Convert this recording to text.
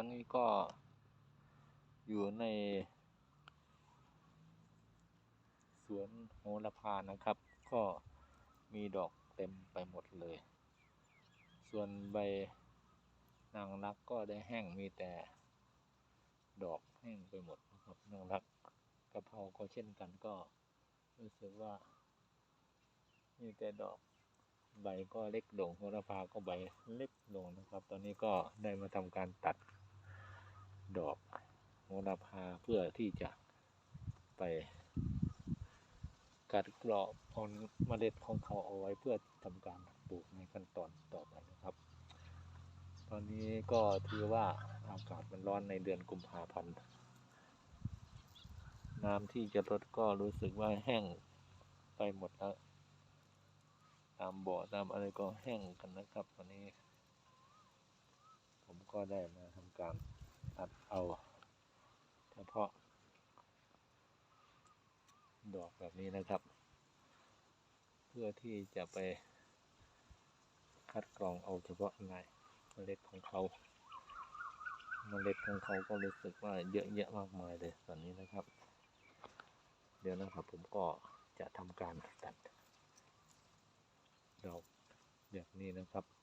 อนนี้ก็อยู่ใน สวนโหระพานะครับ ก็มีดอกเต็มไปหมดเลย ส่วนใบนางรักก็ได้แห้งมีแต่ดอกแห้งไปหมดนะครับนางรักกะเพราก็เช่นกันก็รู้สึกว่า มีแต่ดอกใบก็เล็กลงโหระพาก็ใบเล็กลงนะครับ ตอนนี้ก็ได้มาทำการตัด ดอกโหระพาเพื่อที่จะไปกัดกรอบเอาเมล็ดของเขาเอาไว้เพื่อทำการปลูกในขั้นตอนต่อไปนะครับ ตอนนี้ก็ถือว่าอากาศมันร้อนในเดือนกุมภาพันธ์น้ำที่จะลดก็รู้สึกว่าแห้งไปหมดแล้วตามบ่อตามอะไรก็แห้งกันนะครับตอนนี้ ผมก็ได้มาทำการ ตัดเอาเฉพาะ ดอกแบบนี้นะครับ เพื่อที่จะไปคัดกรองเอาเฉพาะในเมล็ดของเขาเมล็ดของเขาก็รู้สึกว่าเยอะแยะมากมายเลยตอนนี้นะครับ เดี๋ยวนะครับผมก็จะทำการตัดดอกแบบนี้นะครับ